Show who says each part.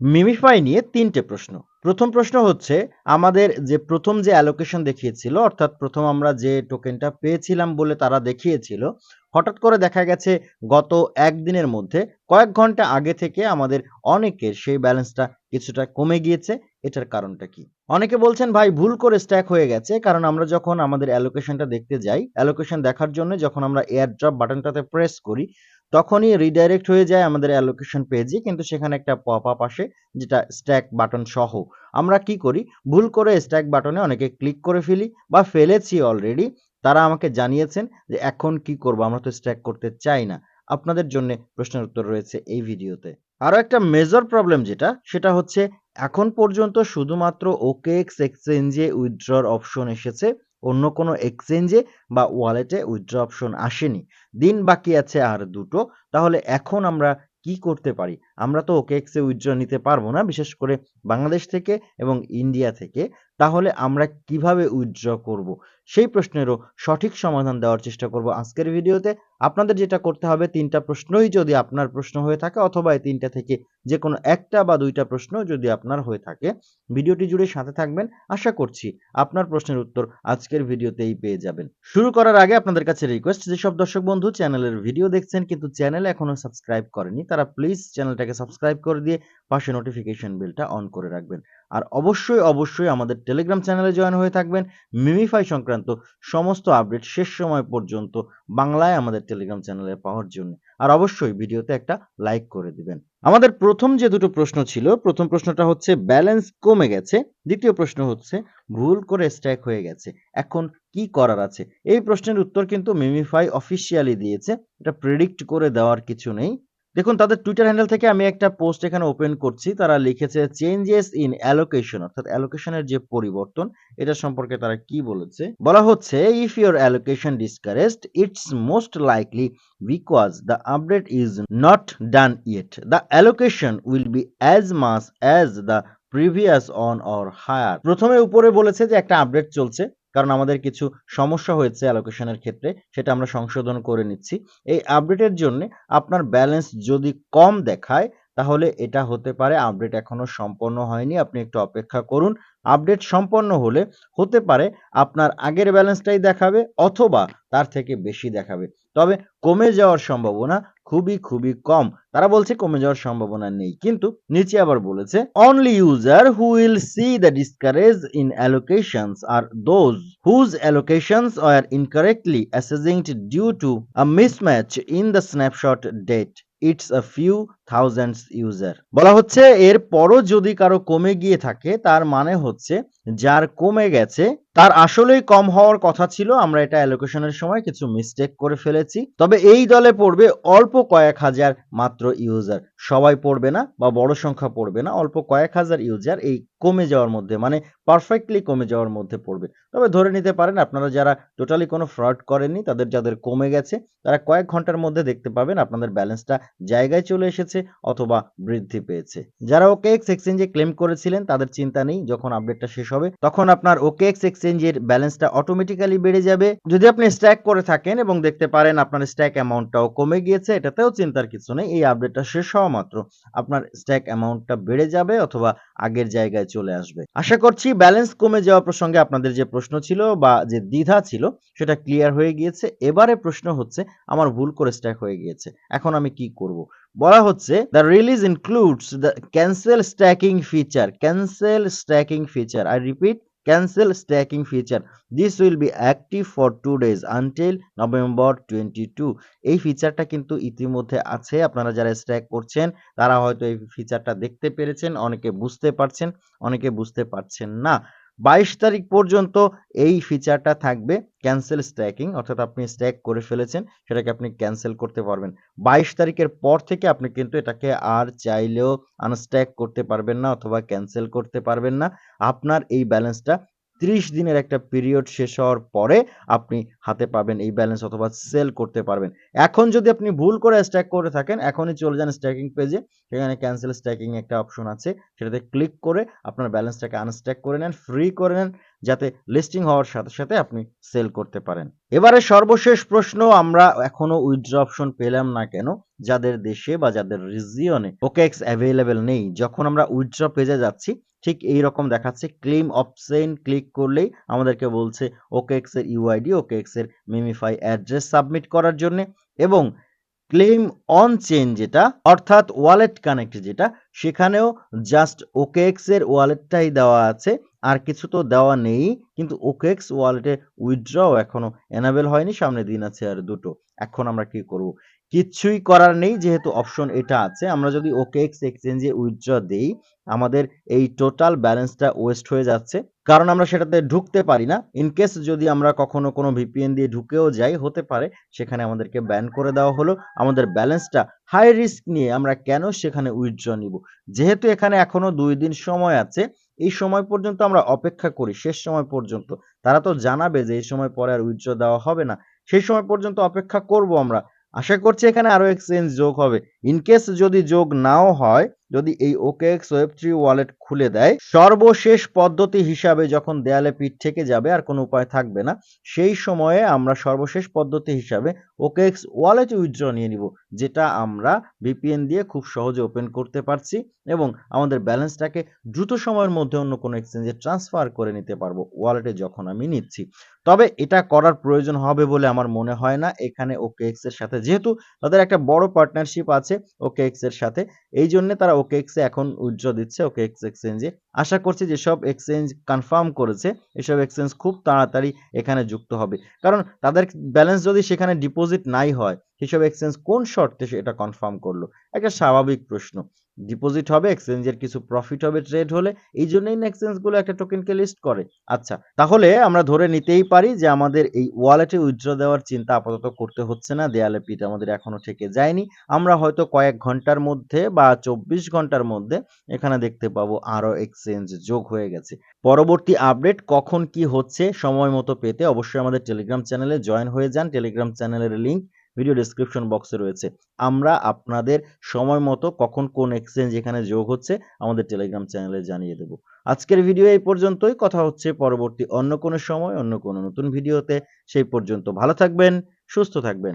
Speaker 1: MemeFi নিয়ে তিনটে প্রশ্ন। প্রথম প্রশ্ন হচ্ছে, আমাদের যে প্রথম যে অ্যালোকেশন দেখিয়েছিল, অর্থাৎ প্রথম আমরা যে টোকেনটা পেয়েছিলাম বলে তারা দেখিয়েছিল, হঠাৎ করে দেখা গেছে গত একদিনের মধ্যে কয়েক ঘণ্টা আগে থেকে আমাদের অনেকের সেই ব্যালেন্সটা কিছুটা কমে গিয়েছে। এটার কারণটা কি? অনেকে বলছেন, ভাই, ভুল করে স্ট্যাক হয়ে গেছে, কারণ আমরা যখন আমাদের অ্যালোকেশনটা দেখতে যাই অ্যালোকেশন দেখার জন্য যখন আমরা এয়ার ড্রপ বাটনটাতে প্রেস করি তখনই রিডাইরেক্ট হয়ে যায় আমাদের অ্যালোকেশন পেজে কিন্তু সেখানে একটা পপ আপ আসে, যেটা স্ট্যাক বাটন সহ। আমরা কি করি? ভুল করে স্ট্যাক বাটনে অনেকে ক্লিক করে ফেলি, বা ফেলেছি অলরেডি তারা আমাকে জানিয়েছেন যে এখন কি করব? আমরা তো স্ট্যাক করতে চাই না। আপনাদের জন্য প্রশ্নের উত্তর রয়েছে এই ভিডিওতে। আরও একটা মেজর প্রবলেম যেটা, সেটা হচ্ছে এখন পর্যন্ত শুধুমাত্র ওকেএক্স এক্সচেঞ্জে উইথড্রর অপশন এসেছে। অন্য কোনো এক্সচেঞ্জে বা ওয়ালেটে উইথড্র অপশন আসেনি। দিন বাকি আছে আর দুটো, তাহলে এখন আমরা কি করতে পারি? আমরা তো ওকেএক্স এ উইথড্র নিতে পারব না, বিশেষ করে বাংলাদেশ থেকে এবং ইন্ডিয়া থেকে। তাহলে আমরা কীভাবে উইথড্র করব? সেই প্রশ্নেরও সঠিক সমাধান দেওয়ার চেষ্টা করব আজকের ভিডিওতে। আপনাদের যেটা করতে হবে, তিনটা প্রশ্নই যদি আপনার প্রশ্ন হয়ে থাকে, অথবা এই তিনটা থেকে যে কোনো একটা বা দুইটা প্রশ্ন যদি আপনার হয়ে থাকে, ভিডিওটি জুড়ে সাথে থাকবেন। আশা করছি আপনার প্রশ্নের উত্তর আজকের ভিডিওতেই পেয়ে যাবেন। শুরু করার আগে আপনাদের কাছে রিকোয়েস্ট যেসব দর্শক বন্ধু চ্যানেলের ভিডিও দেখছেন কিন্তু চ্যানেল এখনও সাবস্ক্রাইব করেনি, তারা প্লিজ চ্যানেলটাকে সাবস্ক্রাইব করে দিয়ে পাশে নোটিফিকেশন বেলটা অন করে রাখবেন। আর অবশ্যই অবশ্যই আমাদের টেলিগ্রাম চ্যানেলে জয়েন হয়ে থাকবেন। মিমিফাই সংক্রান্ত সমস্ত আপডেট শেষ সময় পর্যন্ত বাংলায় আমাদের টেলিগ্রাম চ্যানেলে পাওয়ার জন্য। আর অবশ্যই ভিডিওতে একটা লাইক করে দিবেন। আমাদের প্রথম যে দুটো প্রশ্ন ছিল, প্রথম প্রশ্নটা হচ্ছে ব্যালেন্স কমে গেছে। দ্বিতীয় প্রশ্ন হচ্ছে, ভুল করে স্ট্যাক হয়ে গেছে। এখন কি করার আছে? এই প্রশ্নের উত্তর কিন্তু মিমিফাই অফিসিয়ালি দিয়েছে। এটা প্রেডিক্ট করে দেওয়ার কিছু নেই। দেখুন, তাদের টুইটার হ্যান্ডেল থেকে আমি একটা পোস্ট এখানে ওপেন করছি। তারা লিখেছে চেঞ্জেস ইন অ্যালোকেশন অর্থাৎ অ্যালোকেশনের যে পরিবর্তন, এটা সম্পর্কে তারা কি বলেছে? বলা হচ্ছে if your allocation discouraged it's most likely because the update is not done yet the allocation will be as much as the previous one or higher প্রথমে উপরে বলেছে যে একটা আপডেট চলছে। কারণ আমাদের কিছু সমস্যা হয়েছে অ্যালোকেশনের ক্ষেত্রে, সেটা আমরা সংশোধন করে নিচ্ছি। এই আপডেটের জন্য আপনার ব্যালেন্স যদি কম দেখায়, তাহলে এটা হতে পারে আপডেট এখনও সম্পন্ন হয়নি, আপনি একটু অপেক্ষা করুন। আপডেট সম্পন্ন হলে হতে পারে আপনার আগের ব্যালেন্সটাই দেখাবে অথবা তার থেকে বেশি দেখাবে। তবে কমে যাওয়ার সম্ভাবনা খুবই খুবই কম। তারা বলছে কমে যাওয়ার সম্ভাবনা নেই। কিন্তু নিচে আবার বলেছে only user who will see the discourage in allocations are those whose allocations are incorrectly assessing due to a mismatch in the snapshot date it's a few thousands user বলা হচ্ছে, এর পরও যদি কারও কমে গিয়ে থাকে, তার মানে হচ্ছে, যার কমে গেছে, তার আসলেই কম হওয়ার কথা ছিল। আমরা এটা অ্যালোকেশনের সময় কিছু মিস্টেক করে ফেলেছি। তবে এই দলে পড়বে অল্প কয়েক হাজার মাত্র ইউজার সবাই পড়বে না বা বড় সংখ্যা পড়বে না, অল্প কয়েক হাজার ইউজার এই কমে যাওয়ার মধ্যে মানে পারফেক্টলি কমে যাওয়ার মধ্যে পড়বে। তবে ধরে নিতে পারেন, আপনারা যারা টোটালি কোনো ফ্রড করেননি, তাদের যাদের কমে গেছে, তারা কয়েক ঘণ্টার মধ্যে দেখতে পাবেন, আপনাদের ব্যালেন্সটা জায়গায় চলে এসেছে। অথবা বৃদ্ধি পেয়েছে। যারা ওকেএক্স এক্সচেঞ্জে ক্লেম করেছিলেন, তাদের চিন্তা নেই, যখন আপডেটটা শেষ হবে, তখন আপনার ওকেএক্স এক্সচেঞ্জের ব্যালেন্সটা অটোমেটিক্যালি বেড়ে যাবে। যদি আপনি স্ট্যাক করে থাকেন এবং দেখতে পারেন আপনার স্ট্যাক অ্যামাউন্টটাও কমে গিয়েছে, এটাতেও চিন্তার কিছু নেই, এই আপডেটটা শেষ হওয়া মাত্র আপনার স্ট্যাক অ্যামাউন্টটা বেড়ে যাবে অথবা আগের জায়গায় চলে আসবে। আশা করছি ব্যালেন্স কমে যাওয়া প্রসঙ্গে আপনাদের যে প্রশ্ন ছিল বা যে দ্বিধা ছিল, সেটা ক্লিয়ার হয়ে গিয়েছে। এবারে প্রশ্ন হচ্ছে, আমার ভুল করে স্ট্যাক হয়ে গিয়েছে, এখন আমি কি করব? বলা হচ্ছে the release includes the cancel stacking feature cancel stacking feature I repeat cancel stacking feature. This will be active for two days until November twenty two এই ফিচারটা কিন্তু ইতিমধ্যে আছে, আপনারা যারা স্ট্যাক করছেন, তারা হয়তো এই ফিচারটা দেখতে পেরেছেন, অনেকে বুঝতে পারছেন, অনেকে বুঝতে পারছেন না। বাইশ তারিখ পর্যন্ত এই ফিচারটা থাকবে ক্যান্সেল স্ট্যাকিং অর্থাৎ আপনি স্ট্যাক করে ফেলেছেন, সেটাকে আপনি ক্যান্সেল করতে পারবেন। বাইশ তারিখের পর থেকে আপনি কিন্তু এটাকে আর চাইলেও আনস্ট্যাক করতে পারবেন না, অথবা ক্যান্সেল করতে পারবেন না। আপনার এই ব্যালেন্সটা ত্রিশ দিনের একটা পিরিয়ড শেষ হওয়ার পরে আপনি হাতে পাবেন এই ব্যালেন্স অথবা সেল করতে পারবেন। এখন যদি আপনি ভুল করে স্ট্যাক করে থাকেন, এখনই চলে যান স্ট্যাকিং পেজে সেখানে ক্যান্সেল স্ট্যাকিং একটা অপশন আছে। সেটাতে ক্লিক করে আপনার ব্যালেন্সটাকে আনস্ট্যাক করে নেন ফ্রি করে নেন। যাতে লিস্টিং হওয়ার সাথে সাথে আপনি সেল করতে পারেন। এবারে সর্বশেষ প্রশ্ন, আমরা এখনও উইথড্র অপশন পেলাম না কেন? যাদের দেশে বা যাদের রিজিয়নে ওকেএক্স অ্যাভেলেবেল নেই, যখন আমরা উইথড্র পেজে যাচ্ছি, ঠিক এই রকম দেখাচ্ছে ক্লেম অপশন ক্লিক করলেই আমাদেরকে বলছে ওকেএক্স এর ইউআইডি ওকেএক্স এর মিমিফাই অ্যাড্রেস সাবমিট করার জন্য এবং ক্লেম অন চেন যেটা, অর্থাৎ ওয়ালেট কানেক্ট যেটা, সেখানেও জাস্ট ওকেএক্স এর ওয়ালেটটাই দেওয়া আছে, আর কিছু তো দেওয়া নেই, কিন্তু ওকেএক্স ওয়ালেটে উইথড্রও এখনও এনাবেল হয়নি সামনে দিন আছে আর দুটো, এখন আমরা কি করব? কিচ্ছুই করার নেই, যেহেতু অপশন এটা আছে, আমরা যদি ওকেএক্স এক্সচেঞ্জে উইথড্র দেই, আমাদের এই টোটাল ব্যালেন্সটা ওয়েস্ট হয়ে যাচ্ছে কারণ আমরা সেটাতে ঢুকতে পারি না। ইনকেস যদি আমরা কখনো কোনো ভিপিএন দিয়ে ঢুকেও যাই, হতে পারে, সেখানে আমাদেরকে ব্যান করে দেওয়া হলো। আমাদের ব্যালেন্সটা হাই রিস্ক নিয়ে আমরা কেন সেখানে উইথড্র নিব? যেহেতু এখানে এখনও দুই দিন সময় আছে, এই সময় পর্যন্ত আমরা অপেক্ষা করি, শেষ সময় পর্যন্ত। তারা তো জানাবে যে এই সময় পরে আর উইথড্র দেওয়া হবে না। সেই সময় পর্যন্ত অপেক্ষা করব আমরা। আশা করছি এখানে আরও এক্সচেঞ্জ যোগ হবে। ইনকেস যদি যোগ নাও হয় যদি এই ওকেএক্স ওয়েব থ্রি ওয়ালেট খুলে দেয়, সর্বশেষ পদ্ধতি হিসাবে যখন দেয়ালে পিঠ থেকে যাবে, আর কোনো উপায় থাকবে না, সেই সময়ে আমরা সর্বশেষ পদ্ধতি হিসাবে ওকেএক্স ওয়ালেট উইথড্র নিয়ে নিব, যেটা আমরা ভিপিএন দিয়ে খুব সহজে ওপেন করতে পারছি এবং আমাদের ব্যালেন্সটাকে দ্রুত সময়ের মধ্যে অন্য কোনো এক্সচেঞ্জে ট্রান্সফার করে নিতে পারব ওয়ালেটে যখন আমি নিচ্ছি। তবে এটা করার প্রয়োজন হবে বলে আমার মনে হয় না, এখানে ওকেএক্স এর সাথে, যেহেতু তাদের একটা বড় পার্টনারশিপ আছে ওকেএক্স এর সাথে, এই জন্য তারা ওকেএক্স এ এখন উইথড্র দিচ্ছে ওকেএক্স এক্সচেঞ্জে আশা করছি যেসব এক্সচেঞ্জ কনফার্ম করেছে, এসব এক্সচেঞ্জ খুব তাড়াতাড়ি এখানে যুক্ত হবে। কারণ তাদের ব্যালেন্স যদি সেখানে ডিপোজিট নাই হয়, সেসব এক্সচেঞ্জ কোন শর্তে সেটা কনফার্ম করল? একটা স্বাভাবিক প্রশ্ন। ডিপোজিট হবে এক্সচেঞ্জের কিছু প্রফিট হবে ট্রেড হলে, এই জন্যই না এক্সচেঞ্জগুলো একটা টোকেনকে লিস্ট করে। আচ্ছা তাহলে আমরা ধরে নিতেই পারি যে আমাদের এই ওয়ালেটে উইথড্র দেওয়ার চিন্তা আপাতত করতে হচ্ছে না, দেয়ালে পিঠ আমাদের এখনও থেকে যায়নি। আমরা হয়তো কয়েক ঘণ্টার মধ্যে বা চব্বিশ ঘণ্টার মধ্যে এখানে দেখতে পাবো আরও এক্সচেঞ্জ যোগ হয়ে গেছে। পরবর্তী আপডেট কখন কি হচ্ছে সময় মতো পেতে অবশ্যই আমাদের টেলিগ্রাম চ্যানেলে জয়েন হয়ে যান। টেলিগ্রাম চ্যানেলের লিংক ভিডিও ডেসক্রিপশন বক্সে রয়েছে। আমরা আপনাদের সময় মতো কখন কোন এক্সচেঞ্জ এখানে যোগ হচ্ছে আমাদের টেলিগ্রাম চ্যানেলে জানিয়ে দেব। আজকের ভিডিও এই পর্যন্তই। কথা হচ্ছে পরবর্তী অন্য কোনো সময়, অন্য কোনো নতুন ভিডিওতে সেই পর্যন্ত ভালো থাকবেন, সুস্থ থাকবেন।